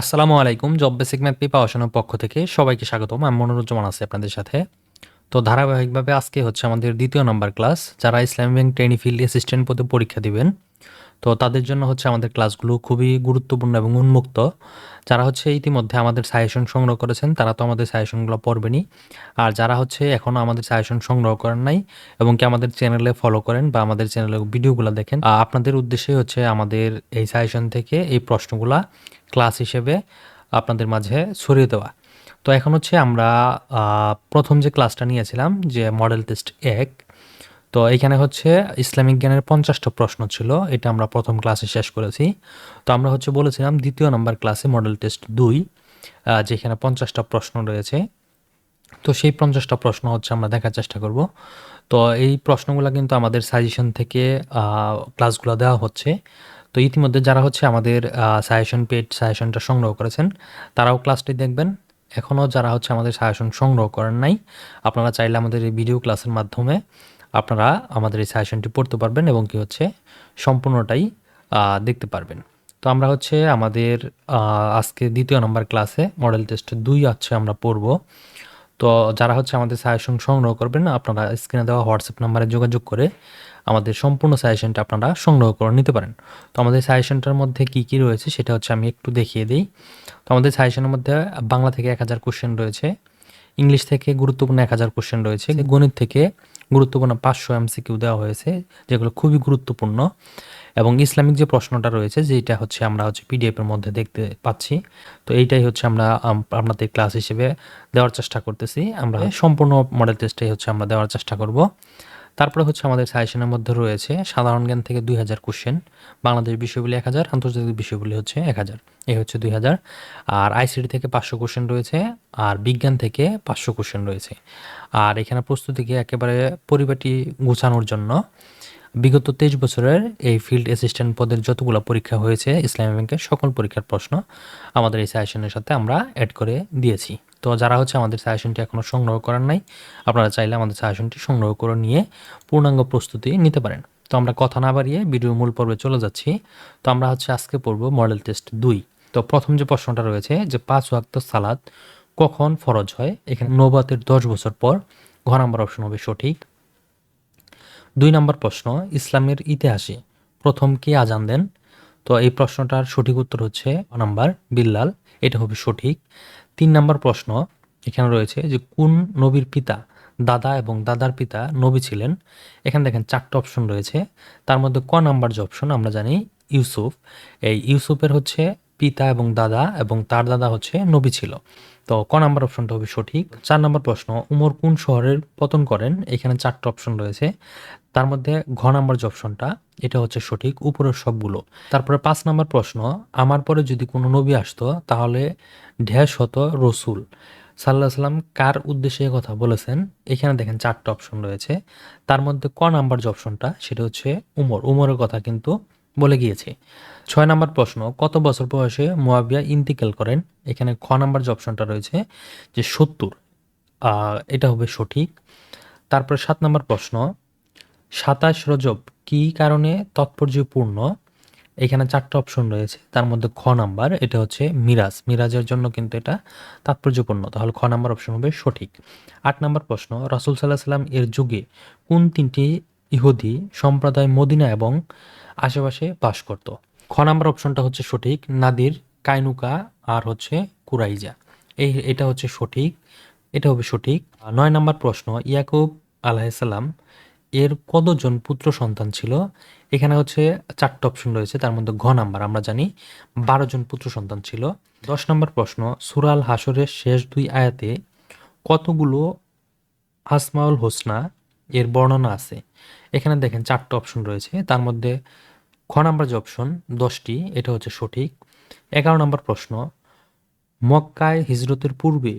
আসসালামু আলাইকুম job basic math প্রিপারেশনের পক্ষ থেকে সবাইকে স্বাগতম। আমি মনোরঞ্জন আছি আপনাদের সাথে। তো ধারাবাহিকভাবে আজকে হচ্ছে আমাদের দ্বিতীয় নম্বর ক্লাস যারা ইসলামী ব্যাংক ট্রেনি ফিল্ড অ্যাসিস্ট্যান্ট পদে পরীক্ষা দিবেন, তো তাদের জন্য হচ্ছে আমাদের ক্লাসগুলো খুবই গুরুত্বপূর্ণ এবং উন্মুক্ত। যারা হচ্ছে ইতিমধ্যে আমাদের সাজেশন সংগ্রহ করেছেন, তারা তো আমাদের সাজেশনগুলো পড়বেনই। আর যারা হচ্ছে এখনও আমাদের সাজেশন সংগ্রহ করেন নাই, এবং কি আমাদের চ্যানেলে ফলো করেন বা আমাদের চ্যানেলে ভিডিওগুলো দেখেন আপনাদের উদ্দেশ্যে হচ্ছে আমাদের এই সাজেশন থেকে এই প্রশ্নগুলা ক্লাস হিসেবে আপনাদের মাঝে ছড়িয়ে দেওয়া। তো এখন হচ্ছে আমরা প্রথম যে ক্লাসটা নিয়েছিলাম যে মডেল টেস্ট এক, তো এখানে হচ্ছে ইসলামিক জ্ঞানের পঞ্চাশটা প্রশ্ন ছিল, এটা আমরা প্রথম ক্লাসে শেষ করেছি। তো আমরা হচ্ছে বলেছিলাম দ্বিতীয় নম্বর ক্লাসে মডেল টেস্ট দুই যেখানে পঞ্চাশটা প্রশ্ন রয়েছে। তো সেই পঞ্চাশটা প্রশ্ন হচ্ছে আমরা দেখার চেষ্টা করব। তো এই প্রশ্নগুলো কিন্তু আমাদের সাজেশন থেকে ক্লাসগুলো দেওয়া হচ্ছে। তো ইতিমধ্যে যারা হচ্ছে আমাদের সাজেশন পেড সাজেশনটা সংগ্রহ করেছেন, তারাও ক্লাসটি দেখবেন। এখনও যারা হচ্ছে আমাদের সাজেশন সংগ্রহ করেন নাই, আপনারা চাইলে আমাদের এই ভিডিও ক্লাসের মাধ্যমে আপনারা আমাদের এই সাজেশনটি পড়তে পারবেন এবং কি হচ্ছে সম্পূর্ণটাই দেখতে পারবেন। তো আমরা হচ্ছে আমাদের আজকে দ্বিতীয় নম্বর ক্লাসে মডেল টেস্ট দুই আছে আমরা পড়ব। তো যারা হচ্ছে আমাদের সাজেশন সংগ্রহ করবেন, আপনারা স্ক্রিনে দেওয়া হোয়াটসঅ্যাপ নাম্বারে যোগাযোগ করে আমাদের সম্পূর্ণ সাজেশনটা আপনারা সংগ্রহ করে নিতে পারেন। তো আমাদের সাজেশনটার মধ্যে কি কি রয়েছে সেটা হচ্ছে আমি একটু দেখিয়ে দিই। তো আমাদের সাজেশনের মধ্যে বাংলা থেকে এক হাজার কোশ্চেন রয়েছে ইংলিশ থেকে গুরুত্বপূর্ণ এক হাজার কোশ্চেন রয়েছে গণিত থেকে গুরুত্বপূর্ণ পাঁচশো এমসিকিউ দেওয়া হয়েছে যেগুলো খুবই গুরুত্বপূর্ণ। এবং ইসলামিক যে প্রশ্নটা রয়েছে যেটা হচ্ছে আমরা হচ্ছে পিডিএফের মধ্যে দেখতে পাচ্ছি তো এইটাই হচ্ছে আমরা আপনাদের ক্লাস হিসেবে দেওয়ার চেষ্টা করতেছি। আমরা সম্পূর্ণ মডেল টেস্টটাই হচ্ছে আমরা দেওয়ার চেষ্টা করব। তারপরে হচ্ছে আমাদের সাজেশনের মধ্যে রয়েছে সাধারণ জ্ঞান থেকে দুই হাজার কোশ্চেন বাংলাদেশ বিষয়গুলি এক হাজার, আন্তর্জাতিক বিষয়গুলি হচ্ছে এক হাজার। এই হচ্ছে দুই হাজার। আর আইসিডি থেকে পাঁচশো কোশ্চেন রয়েছে, আর বিজ্ঞান থেকে পাঁচশো কোশ্চেন রয়েছে। আর এখানে প্রস্তুতিকে একেবারে পরিপাটি গোছানোর জন্য? বিগত তেইশ বছরের এই ফিল্ড অ্যাসিস্ট্যান্ট পদের যতগুলো পরীক্ষা হয়েছে, ইসলামী ব্যাংকের সকল পরীক্ষার প্রশ্ন আমাদের এই সাজেশনের সাথে আমরা অ্যাড করে দিয়েছি। তো যারা হচ্ছে আমাদের সাজেশনটি এখনও সংগ্রহ করার নাই, আপনারা চাইলে আমাদের সাজেশনটি সংগ্রহ করে নিয়ে পূর্ণাঙ্গ প্রস্তুতি নিতে পারেন। তো আমরা কথা না বাড়িয়ে ভিডিওর মূল পর্বে চলে যাচ্ছি। তো আমরা হচ্ছে আজকে পড়ব মডেল টেস্ট দুই। তো প্রথম যে প্রশ্নটা রয়েছে যে পাঁচ ওয়াক্ত সালাদ কখন ফরজ হয়? এখানে নবাতের দশ বছর পর। ঘ নাম্বার অপশন হবে সঠিক। দুই নম্বর প্রশ্ন, ইসলামের ইতিহাসে প্রথম কে আজান দেন? তো এই প্রশ্নটার সঠিক উত্তর হচ্ছে নাম্বার, বিল্লাল। এটা হবে সঠিক। তিন নম্বর প্রশ্ন এখানে রয়েছে যে কোন নবীর পিতা, দাদা এবং দাদার পিতা নবী ছিলেন? এখানে দেখেন চারটে অপশন রয়েছে। তার মধ্যে ক নাম্বার যে অপশন আমরা জানি, ইউসুফ। এই ইউসুফের হচ্ছে পিতা এবং দাদা এবং তার দাদা হচ্ছে নবী ছিল। তো ক নাম্বার অপশনটা হবে সঠিক। চার নাম্বার প্রশ্ন, উমর কোন শহরের পতন করেন? এখানে চারটে অপশন রয়েছে। তার মধ্যে ঘ নাম্বার যে অপশনটা, এটা হচ্ছে সঠিক, উপরের সবগুলো। তারপরে পাঁচ নাম্বার প্রশ্ন, আমার পরে যদি কোনো নবী আসতো, তাহলে ঢ্যাস হতো রসুল। সাল্লাহ সাল্লাম কার উদ্দেশ্যে কথা বলেছেন? এখানে দেখেন চারটে অপশন রয়েছে। তার মধ্যে ক নাম্বার যে অপশনটা, সেটা হচ্ছে উমর। উমরের কথা কিন্তু বলে গিয়েছে। ছয় নাম্বার প্রশ্ন, কত বছর বয়সে মোয়াবিয়া ইন্তিকাল করেন? এখানে খ নাম্বার যে অপশনটা রয়েছে, যে সত্তর এটা হবে সঠিক। তারপরে সাত নাম্বার প্রশ্ন, সাতাশ রজব কি কারণে তাৎপর্যপূর্ণ? এখানে চারটে অপশন রয়েছে, তার মধ্যে খ নাম্বার, এটা হচ্ছে মিরাজ। মিরাজের জন্য কিন্তু এটা তাৎপর্যপূর্ণ, তাহলে খ নাম্বার অপশন হবে সঠিক। আট নাম্বার প্রশ্ন, রাসুল সাল্লাহ সাল্লাম এর যুগে কোন তিনটি ইহুদি সম্প্রদায় মদিনা এবং আশেপাশে বাস করত। খ নাম্বার অপশনটা হচ্ছে সঠিক, নাদির, কাইনুকা আর হচ্ছে কুরাইজা। এই এটা হচ্ছে সঠিক, এটা হবে সঠিক। নয় নাম্বার প্রশ্ন, ইয়াকুব আলাহিসাল্লাম এর কতজন পুত্র সন্তান ছিল? এখানে হচ্ছে চারটে অপশন রয়েছে, তার মধ্যে ঘ নাম্বার আমরা জানি বারো জন পুত্র সন্তান ছিল। দশ নম্বর প্রশ্ন সুরাল হাসরের শেষ দুই আয়াতে কতগুলো আসমাউল হোসনা এর বর্ণনা আছে? এখানে দেখেন চারটে অপশন রয়েছে। তার মধ্যে খ নাম্বার যে অপশন দশটি, এটা হচ্ছে সঠিক। এগারো নম্বর প্রশ্ন, মক্কায় হিজরতের পূর্বে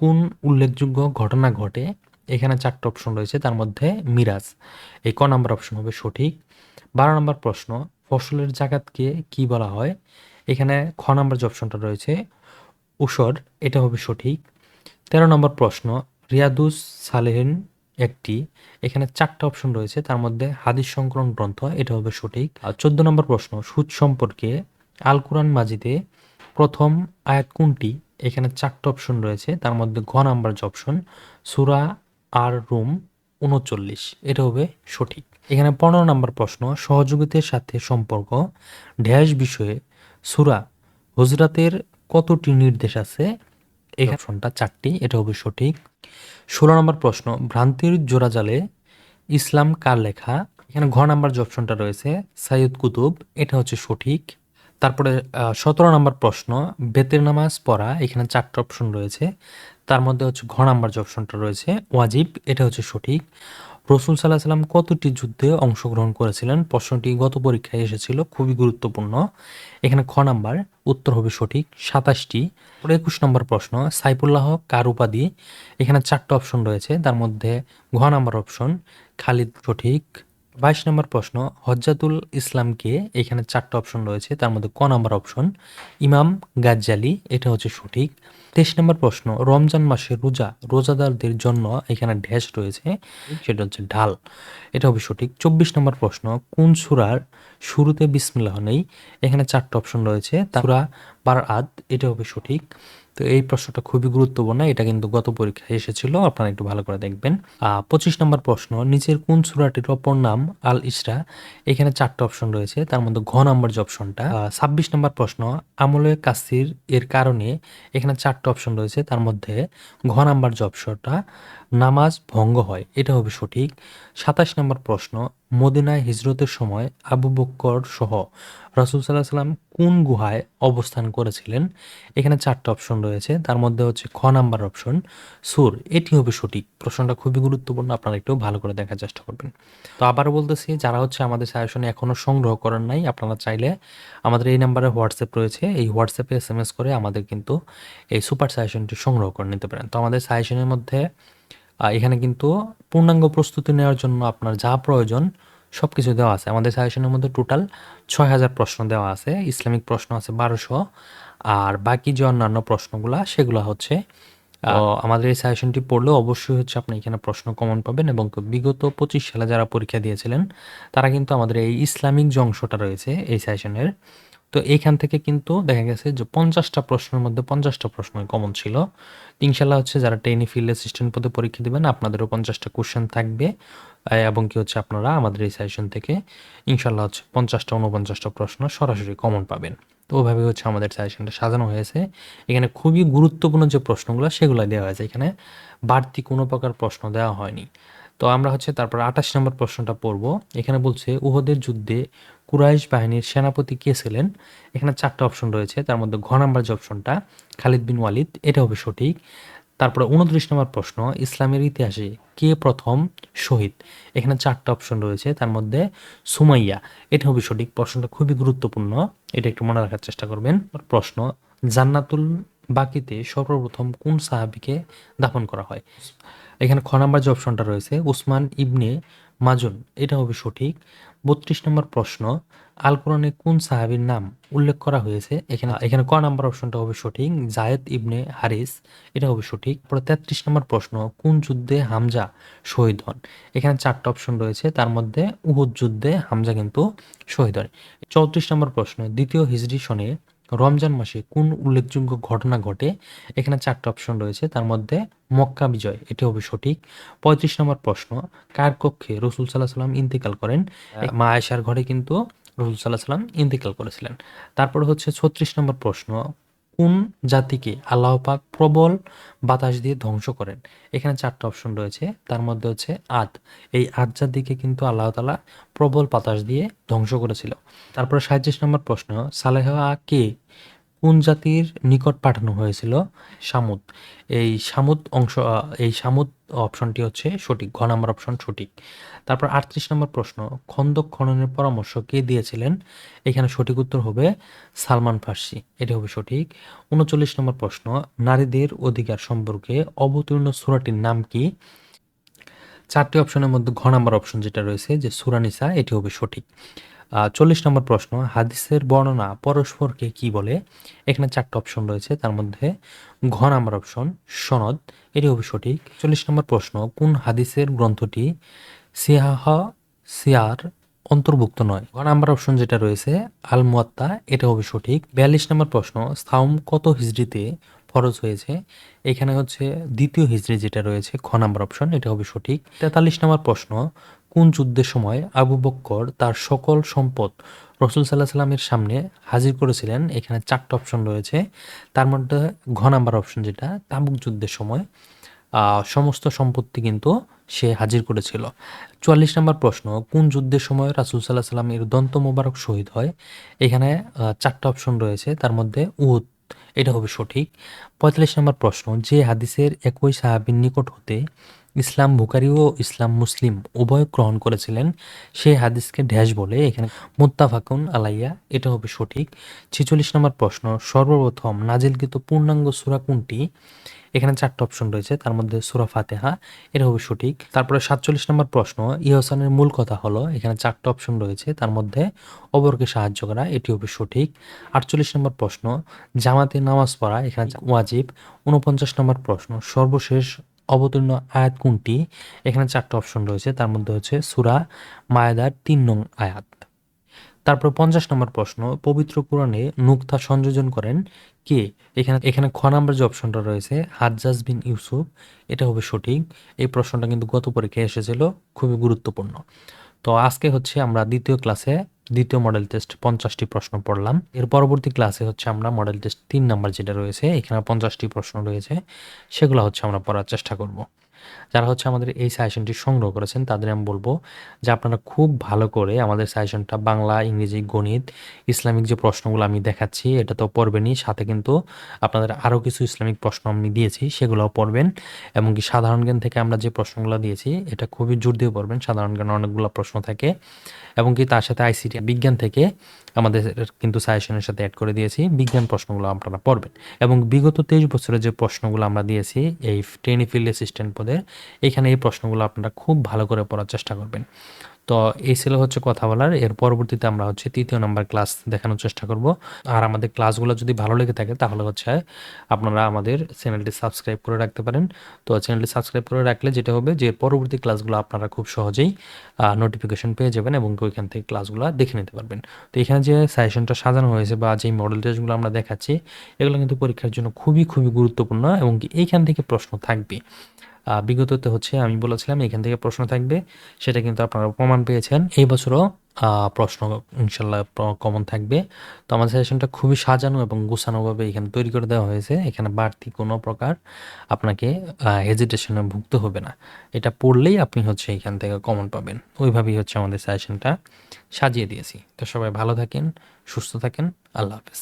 কোন উল্লেখযোগ্য ঘটনা ঘটে? এখানে চারটে অপশন রয়েছে, তার মধ্যে মিরাজ। এই ক নাম্বার অপশন হবে সঠিক। বারো নম্বর প্রশ্ন, ফসলের জাকাতকে কি বলা হয়? এখানে খ নাম্বার যে অপশনটা রয়েছে উসর এটা হবে সঠিক। তেরো নম্বর প্রশ্ন, রিয়াদুস সালেহিন একটি। এখানে চারটা অপশন রয়েছে। তার মধ্যে হাদিস সংকলন গ্রন্থ, এটা হবে সঠিক। আর চোদ্দ নম্বর প্রশ্ন, সুদ সম্পর্কে আল কোরআন মাজিদে প্রথম আয়াত কোনটি? এখানে চারটে অপশন রয়েছে। তার মধ্যে ঘ নাম্বার যে অপশন সুরা আর রুম উনচল্লিশ, এটা হবে সঠিক। এখানে পনেরো নম্বর প্রশ্ন, সহযোগিতার সাথে সম্পর্ক, ড্যাশ বিষয়ে সুরা, হুজরাতের কতটি নির্দেশ আছে? এই অপশনটা চারটি এটা হবে সঠিক। ষোলো নম্বর প্রশ্ন ভ্রান্তির জোড়াজালে ইসলাম কার লেখা? এখানে ঘ নাম্বার যে অপশনটা রয়েছে সাইয়দ কুতুব এটা হচ্ছে সঠিক। তারপরে সতেরো নম্বর প্রশ্ন বেতের নামাজ পড়া এখানে চারটে অপশন রয়েছে। তার মধ্যে হচ্ছে ঘ নাম্বার যে অপশনটা রয়েছে ওয়াজিব এটা হচ্ছে সঠিক। রসুল সাল্লাহ সাল্লাম কতটি যুদ্ধে অংশগ্রহণ করেছিলেন? প্রশ্নটি গত পরীক্ষায় এসেছিল, খুবই গুরুত্বপূর্ণ। এখানে খ নাম্বার, উত্তর হবে সঠিক, সাতাশটি। একুশ নম্বর প্রশ্ন, সাইফুল্লাহ কার উপাধি? এখানে চারটে অপশন রয়েছে, তার মধ্যে ঘ নাম্বার অপশন, খালিদ সঠিক। বাইশ নম্বর প্রশ্ন, হজ্জাতুল ইসলামকে এখানে চারটে অপশন রয়েছে, তার মধ্যে ক নাম্বার অপশন, ইমাম গাজ্জালি, এটা হচ্ছে সঠিক। তেইশ নম্বর প্রশ্ন, রমজান মাসে রোজা, রোজাদারদের জন্য এখানে ড্যাশ রয়েছে, সেটা হচ্ছে ঢাল। এটা হবে সঠিক। চব্বিশ নম্বর প্রশ্ন, কোন সুরার শুরুতে বিসমিল্লাহ নেই? এখানে চারটে অপশন রয়েছে তারা বার আদ এটা হবে সঠিক। তো এই প্রশ্নটা খুবই গুরুত্বপূর্ণ, এটা কিন্তু গত পরীক্ষায় এসেছিল, আপনারা একটু ভালো করে দেখবেন। পঁচিশ নম্বর প্রশ্ন, নিচের কোন সুরাটির অপর নাম আল ইসরা? এখানে চারটে অপশন রয়েছে, তার মধ্যে ঘ নম্বর যে অপশনটা। ছাব্বিশ নম্বর প্রশ্ন, আমলে কাসির এর কারণে এখানে চারটে অপশন রয়েছে, তার মধ্যে ঘ নাম্বার যে অপশনটা, নামাজ ভঙ্গ হয় এটা হবে সঠিক। সাতাশ নম্বর প্রশ্ন মদিনায় হিজরতের সময় আবু বক্কর সহ রাসুল সাল্লাহ সাল্লাম কোন গুহায় অবস্থান করেছিলেন? এখানে চারটা অপশন রয়েছে। তার মধ্যে হচ্ছে খ নাম্বার অপশন সুর। এটি হবে সঠিক। প্রশ্নটা খুবই গুরুত্বপূর্ণ, আপনারা একটু ভালো করে দেখার চেষ্টা করবেন। তো আবারও বলতেছি, যারা হচ্ছে আমাদের সাজেশনে এখনও সংগ্রহ করেন নাই, আপনারা চাইলে আমাদের এই নাম্বারে হোয়াটসঅ্যাপ রয়েছে। এই হোয়াটসঅ্যাপে এস করে আমাদের কিন্তু এই সুপার সাজেশনটি সংগ্রহ করে নিতে পারেন। তো আমাদের সাজেশনের মধ্যে এখানে কিন্তু পূর্ণাঙ্গ প্রস্তুতি নেওয়ার জন্য আপনার যা প্রয়োজন সব কিছু দেওয়া আছে। আমাদের সাজেশনের মধ্যে টোটাল ছয় হাজার প্রশ্ন দেওয়া আছে, ইসলামিক প্রশ্ন আছে বারোশো, আর বাকি যে অন্যান্য প্রশ্নগুলা, সেগুলো হচ্ছে আমাদের এই সাজেশনটি পড়লেও অবশ্যই হচ্ছে আপনি এখানে প্রশ্ন কমন পাবেন এবং বিগত পঁচিশ সালে যারা পরীক্ষা দিয়েছিলেন, তারা কিন্তু আমাদের এই ইসলামিক যে অংশটা রয়েছে, এই সাজেশনের তো এইখান থেকে কিন্তু দেখা গেছে যে পঞ্চাশটা প্রশ্নের মধ্যে পঞ্চাশটা প্রশ্ন কমন ছিল। ইনশাল্লাহ হচ্ছে যারা টেনি ফিল্ড অ্যাসিস্ট্যান্ট পদে পরীক্ষা দেবেন, আপনাদেরও পঞ্চাশটা কোশ্চেন থাকবে এবং কি হচ্ছে আপনারা আমাদের এই সেশন থেকে ইনশাল্লাহ হচ্ছে পঞ্চাশটা, উনপঞ্চাশটা প্রশ্ন সরাসরি কমন পাবেন। তো ওভাবে হচ্ছে আমাদের সাজেশনটা সাজানো হয়েছে। এখানে খুবই গুরুত্বপূর্ণ যে প্রশ্নগুলো, সেগুলো দেওয়া হয়েছে। এখানে বাড়তি কোনো প্রকার প্রশ্ন দেওয়া হয়নি। তো আমরা হচ্ছে তারপর আঠাশ নম্বর প্রশ্নটা পড়ব। এখানে বলছে, উহদের যুদ্ধে কুরাইশ বাহিনীর সেনাপতি কে ছিলেন? এখানে চারটা অপশন রয়েছে, তার মধ্যে ঘ নাম্বার যে অপশনটা, খালিদ বিন ওয়ালিদ, এটা হবে সঠিক। তারপরে উনত্রিশ নম্বর প্রশ্ন, ইসলামের ইতিহাসে কে প্রথম শহীদ? এখানে চারটা অপশন রয়েছে, তার মধ্যে সুমাইয়া, এটা হবে সঠিক। প্রশ্নটা খুবই গুরুত্বপূর্ণ, এটা একটু মনে রাখার চেষ্টা করবেন। প্রশ্ন, জান্নাতুল বাকিতে সর্বপ্রথম কোন সাহাবিকে দাফন করা হয়? এখানে খ নাম্বার যে অপশনটা রয়েছে উসমান ইবনে মাজুন এটা হবে সঠিক। বত্রিশ নম্বর প্রশ্ন আল কোরআনে কোন সাহাবির নাম উল্লেখ করা হয়েছে? এখানে এখানে ক নাম্বার অপশনটা হবে সঠিক জায়েদ ইবনে হারিস এটা হবে সঠিক। পরে তেত্রিশ নম্বর প্রশ্ন কোন যুদ্ধে হামজা শহীদ হন? এখানে চারটা অপশন রয়েছে তার মধ্যে উহুদ যুদ্ধে হামজা কিন্তু শহীদ হন চৌত্রিশ নম্বর প্রশ্ন দ্বিতীয় হিজরি সনে রমজান মাসে কোন উল্লেখযোগ্য ঘটনা ঘটে? এখানে চারটা অপশন রয়েছে। তার মধ্যে মক্কা বিজয় এটি হবে সঠিক। পঁয়ত্রিশ নম্বর প্রশ্ন কার কক্ষে রসুল সাল্লাহ সাল্লাম ইন্তেকাল করেন? মা আয়সার ঘরে কিন্তু রসুল সাল্লাহ সাল্লাম ইন্তেকাল করেছিলেন। তারপর হচ্ছে ছত্রিশ নম্বর প্রশ্ন কোন জাতিকে আল্লাহপাক প্রবল বাতাস দিয়ে ধ্বংস করেন? এখানে চারটা অপশন রয়েছে। তার মধ্যে হচ্ছে আদ। এই আদ জাতিকে কিন্তু আল্লাহ তালা প্রবল বাতাস দিয়ে ধ্বংস করেছিল। তারপরে সাঁত্রিশ নম্বর প্রশ্ন, সালেহা কে? কোন জাতির নিকট পাঠানো হয়েছিল? সামুদ। এই সামুদ অংশ এই সামুদ অপশনটি হচ্ছে সঠিক, ঘ নম্বর অপশন সঠিক। তারপর আটত্রিশ নম্বর প্রশ্ন, খন্দক খননের পরামর্শ কে দিয়েছিলেন? এখানে সঠিক উত্তর হবে সালমান ফার্সি, এটি হবে সঠিক। উনচল্লিশ নম্বর প্রশ্ন, নারীদের অধিকার সম্পর্কে অবতীর্ণ সুরাটির নাম কি? চারটি অপশনের মধ্যে ঘ নম্বর অপশন যেটা রয়েছে, যে সুরানিসা এটি হবে সঠিক। চল্লিশ নম্বর প্রশ্ন, হাদিসের বর্ণনা পরস্পরকে কি বলে? এখানে চারটা অপশন রয়েছে, তার মধ্যে ঘ নাম্বার অপশন সনদ, এটি হবে সঠিক। চল্লিশ নম্বর প্রশ্ন, কোন হাদিসের গ্রন্থটি সিয়াহ সিয়ার অন্তর্ভুক্ত নয়? ঘ নাম্বার অপশন যেটা রয়েছে আল মুয়াত্তা এটা হবে সঠিক। বিয়াল্লিশ নম্বর প্রশ্ন সাউম কত হিজড়িতে ফরজ হয়েছে? এখানে হচ্ছে দ্বিতীয় হিজড়ি যেটা রয়েছে খ নাম্বার অপশন এটা হবে সঠিক। তেতাল্লিশ নম্বর প্রশ্ন কোন যুদ্ধের সময় আবু বক্কর তার সকল সম্পদ রসুল সাল্লাহ সাল্লামের সামনে হাজির করেছিলেন? এখানে চারটা অপশন রয়েছে। তার মধ্যে ঘ নাম্বার অপশন যেটা, তাবুক যুদ্ধের সময় সমস্ত সম্পত্তি কিন্তু সে হাজির করেছিল। চুয়াল্লিশ নম্বর প্রশ্ন, কোন যুদ্ধের সময় রাসুল সাল্লাহ সাল্লামের দন্ত মোবারক শহীদ হয়? এখানে চারটা অপশন রয়েছে। তার মধ্যে উহুদ এটা হবে সঠিক। পঁয়তাল্লিশ নম্বর প্রশ্ন, যে হাদিসের একই সাহাবির নিকট হতে ইসলাম বুখারি ও ইসলাম মুসলিম উভয় গ্রহণ করেছিলেন, সেই হাদিসকে ড্যাশ বলে এখানে মুত্তাফাকুন আলাইয়া, এটা হবে সঠিক। ছেচল্লিশ নম্বর প্রশ্ন, সর্বপ্রথম নাজিলকৃত পূর্ণাঙ্গ সূরা কোনটি? এখানে চারটা অপশন রয়েছে, তার মধ্যে সুরা ফাতেহা, এটা হবে সঠিক। তারপরে সাতচল্লিশ নম্বর প্রশ্ন, ইহসানের মূল কথা হলো, এখানে চারটা অপশন রয়েছে, তার মধ্যে অপরকে সাহায্য করা, এটি হবে সঠিক। আটচল্লিশ নম্বর প্রশ্ন, জামাতে নামাজ পড়া এখানে ওয়াজিব। উনপঞ্চাশ নম্বর প্রশ্ন সর্বশেষ অবতীর্ণ আয়াত কোনটি? এখানে চারটা অপশন রয়েছে তার মধ্যে হচ্ছে সুরা মায়াদার তিন নং আয়াত। তারপর পঞ্চাশ নম্বর প্রশ্ন পবিত্র কোরআনে নুক্তা সংযোজন করেন কে? এখানে এখানে খ নাম্বার যে অপশনটা রয়েছে হাজ্জাজ বিন ইউসুফ এটা হবে সঠিক। এই প্রশ্নটা কিন্তু গত পরীক্ষায় এসেছিল খুবই গুরুত্বপূর্ণ। তো আজকে হচ্ছে আমরা দ্বিতীয় ক্লাসে দ্বিতীয় মডেল টেস্ট পঞ্চাশটি প্রশ্ন পড়লাম। এর পরবর্তী ক্লাসে হচ্ছে আমরা মডেল টেস্ট তিন নাম্বার যেটা রয়েছে, এখানে পঞ্চাশটি প্রশ্ন রয়েছে, সেগুলো হচ্ছে আমরা পড়ার চেষ্টা করব। যারা হচ্ছে আমাদের এই সাজেশনটি সংগ্রহ করেছেন, তাদের আমি বলব যে আপনারা খুব ভালো করে আমাদের সাজেশনটা বাংলা, ইংরেজি, গণিত, ইসলামিক যে প্রশ্নগুলো আমি দেখাচ্ছি, এটা তো পড়বেনই। সাথে কিন্তু আপনাদের আরও কিছু ইসলামিক প্রশ্ন আমি দিয়েছি, সেগুলোও পড়বেন। এবং কি সাধারণ জ্ঞান থেকে আমরা যে প্রশ্নগুলো দিয়েছি, এটা খুবই জোর দিয়ে পড়বেন। সাধারণ জ্ঞান অনেকগুলো প্রশ্ন থাকে। এবং কি তার সাথে আইসিটি বিজ্ঞান থেকে আমাদের কিন্তু সাজেশনের সাথে অ্যাড করে দিয়েছি। বিজ্ঞান প্রশ্নগুলো আপনারা পড়বেন। এবং বিগত তেইশ বছরের যে প্রশ্নগুলো আমরা দিয়েছি, এই ট্রেনি ফিল্ড অ্যাসিস্ট্যান্ট পদের এখানে এই প্রশ্নগুলো আপনারা খুব ভালো করে পড়ার চেষ্টা করবেন। তো এই ছিল হচ্ছে কথা বলার। এর পরবর্তীতে আমরা হচ্ছে তৃতীয় নাম্বার ক্লাস দেখানোর চেষ্টা করব। আর আমাদের ক্লাসগুলো যদি ভালো লেগে থাকে তাহলে হচ্ছে আপনারা আমাদের চ্যানেলটি সাবস্ক্রাইব করে রাখতে পারেন। তো চ্যানেলটি সাবস্ক্রাইব করে রাখলে যেটা হবে যে পরবর্তী ক্লাসগুলো আপনারা খুব সহজেই নোটিফিকেশন পেয়ে যাবেন এবং ওইখান থেকে ক্লাসগুলো দেখে নিতে পারবেন। তো এখানে যে সাজেশনটা সাজানো হয়েছে বা যেই মডেল টেস্টগুলো আমরা দেখাচ্ছি, এগুলো কিন্তু পরীক্ষার জন্য খুবই খুবই গুরুত্বপূর্ণ এবং এইখান থেকে প্রশ্ন থাকবে। বিগততে হচ্ছে আমি বলেছিলাম, এখান থেকে প্রশ্ন থাকবে, সেটা কিন্তু আপনারা প্রমাণ পেয়েছেন। এই বছরও প্রশ্ন ইনশাল্লাহ কমন থাকবে। তো আমাদের সেশনটা খুবই সাজানো এবং গোছানোভাবে এখানে তৈরি করে দেওয়া হয়েছে। এখানে বাড়তি কোনো প্রকার আপনাকে হেজিটেশনে ভুগতে হবে না। এটা পড়লেই আপনি হচ্ছে এখান থেকে কমন পাবেন। ওইভাবেই হচ্ছে আমাদের সেশনটা সাজিয়ে দিয়েছি। তো সবাই ভালো থাকেন, সুস্থ থাকেন। আল্লাহ হাফেজ।